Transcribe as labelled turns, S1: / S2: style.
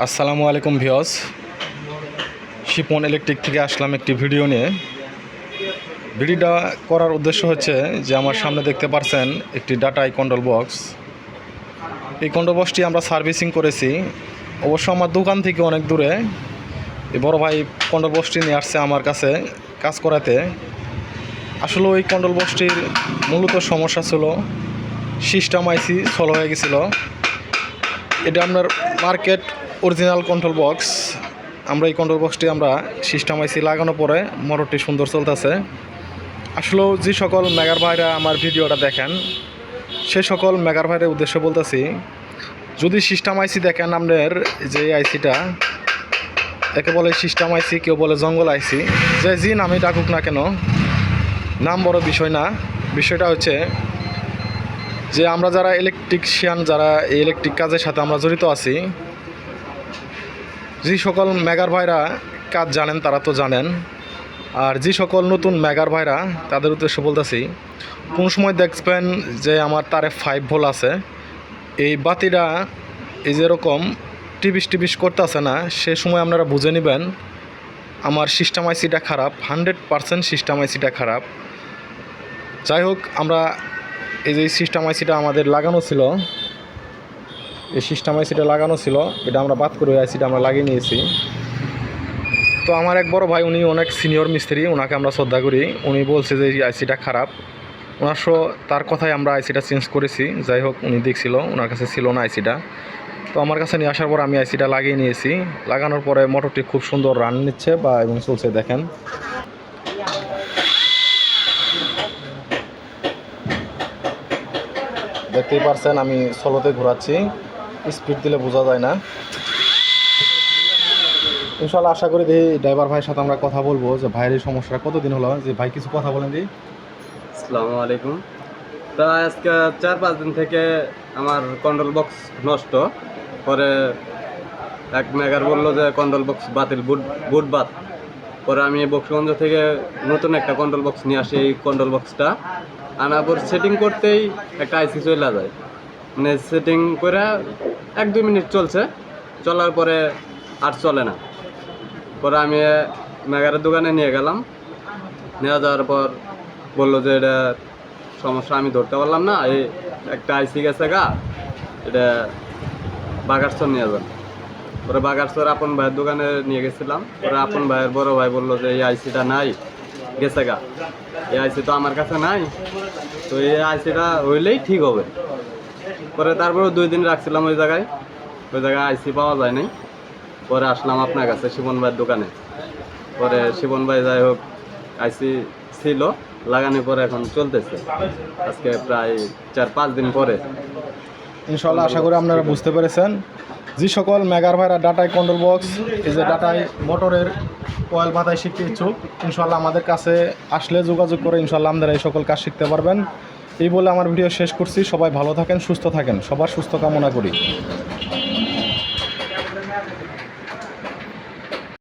S1: আসসালামু আলাইকুম ভিওস শিপন ইলেকট্রিক থেকে আসলাম একটি ভিডিও নিয়ে। ভিডিওটা করার উদ্দেশ্য হচ্ছে যে আমার সামনে দেখতে পারছেন একটি ডাটাই কন্ট্রোল বক্স এই কন্ট্রোল বক্সটি আমরা সার্ভিসিং করেছি। অবশ্য আমার দোকান থেকে অনেক দূরে। এই বড় ভাই কন্ট্রোল বক্সটি নিয়ে আসছে আমার কাছে কাজ করাতে। আসলে ওই কন্ট্রোল বক্সটির মূলত সমস্যা ছিল সিস্টেম আইসি সলো হয়ে গেছিল। এটা আপনার মার্কেট অরিজিনাল কন্ট্রোল বক্স আমরা এই কন্ট্রোল বক্সটি আমরা সিস্টেম আইসি লাগানোর পরে মোটরটি সুন্দর চলতেছে। আসলেও যে সকল মেগার ভাইরা আমার ভিডিওটা দেখেন, সে সকল মেগার ভাইয়ের উদ্দেশ্যে বলতেছি, যদি সিস্টেম আইসি দেখেন আপনার যে আইসিটা, একে বলে সিস্টেম আইসি, কেউ বলে জঙ্গল আইসি, যে যে নামই ডাকুক না কেন, নাম বড় বিষয় না। বিষয়টা হচ্ছে যে আমরা যারা ইলেকট্রিকশিয়ান যারা এই ইলেকট্রিক কাজের সাথে আমরা জড়িত আছি যে সকল মেগার ভাইরা কাজ জানেন, তারা তো জানেন। আর যে সকল নতুন মেগার ভাইরা, তাদের উদ্দেশ্যে বলতেছি, কোন সময় দেখবেন যে আমার তারে ফাইভ ভোল আছে? এই বাতিটা এই যেরকম টিবিস টিবিস করতেছে না, সে সময় আপনারা বুঝে নেবেন, আমার সিস্টেম আইসিটা খারাপ হান্ড্রেড পারসেন্ট সিস্টেম আইসিটা খারাপ। যাই হোক, আমরা এই যে সিস্টেম আইসিটা আমাদের লাগানো ছিল এই সিস্টেম আইসিটা লাগানো ছিল, এটা আমরা বাদ করে আইসিটা আমরা লাগিয়ে নিয়েছি। তো আমার এক বড় ভাই, উনি অনেক সিনিয়র মিস্ত্রি ওনাকে আমরা শ্রদ্ধা করি। উনি বলছে যে এই আইসিটা খারাপ। ওনার সো, তার কথাই আমরা আইসিটা চেঞ্জ করেছি। যাই হোক, উনি দেখছিল ওনার কাছে ছিল না আইসিটা তো আমার কাছে নিয়ে আসার পর আমি আইসিটা লাগিয়ে নিয়েছি। লাগানোর পরে মোটরটি খুব সুন্দর রান নিচ্ছে বা এবং চলছে, দেখেন। দেখতেই পারছেন, আমি সোলোতে ঘোরাচ্ছি। স্পিড দিলে বোঝা যায় না। ইনশাল্লাহ আশা করি দেখি ড্রাইভার ভাইয়ের সাথে আমরা কথা বলব, যে ভাইয়ের সমস্যাটা কতদিন হলো? যে ভাই, কিছু কথা বলেন দিই।
S2: আসসালামু আলাইকুম। প্রায় আজকে চার পাঁচ দিন থেকে আমার কন্ট্রোল বক্স নষ্ট। পরে এক মেগার বলল যে কন্ট্রোল বক্স বাতিল, বুট বুট বাদ পরে আমি বক্সগঞ্জ থেকে নতুন একটা কন্ট্রোল বক্স নিয়ে আসি এই কন্ট্রোল বক্সটা আনার পর সেটিং করতেই একটা আইসি চলে যায়। মানে সেটিং করে এক, দুই মিনিট চলছে। চলার পরে আর চলে না। পরে আমি মেগারের দোকানে নিয়ে গেলাম। নিয়ে যাওয়ার পর বলল যে, এটা সমস্যা, আমি ধরতে পারলাম না। এই একটা আইসি গেছে গা, এটা বাগারচর নিয়ে যান। পরে বাগারচর আপন ভাইয়ের দোকানে নিয়ে গেছিলাম। পরে আপন ভাইয়ের বড় ভাই বলল যে, এই আইসিটা নাই, গেছে গা। এই আইসি তো আমার কাছে নাই। তো এই আইসিটা হইলেই ঠিক হবে। পরে তারপরে দুই দিন রাখছিলাম ওই জায়গায়। ওই জায়গায় আইসি পাওয়া যায় নাই। পরে আসলাম আপনার কাছে, শিবন ভাইয়ের দোকানে। পরে শিবন ভাই যাই হোক, আইসি ছিল, লাগানোর পরে এখন চলতেছে। আজকে প্রায় চার, পাঁচ দিন পরে।
S1: ইনশাল্লাহ আশা করি আপনারা বুঝতে পেরেছেন। যে সকল মেগার ভাইরা ডাটাই কন্ট্রোল বক্স এই যে ডাটাই মোটরের কয়েল বাতায় শিখতে ইচ্ছুক ইনশাল্লাহ আমাদের কাছে আসলে যোগাযোগ করে ইনশাল্লাহ আপনারা এই সকল কাজ শিখতে পারবেন। এই বলে আমার ভিডিও শেষ করছি। সবাই ভালো থাকেন, সুস্থ থাকেন। সবার সুস্থ কামনা করি।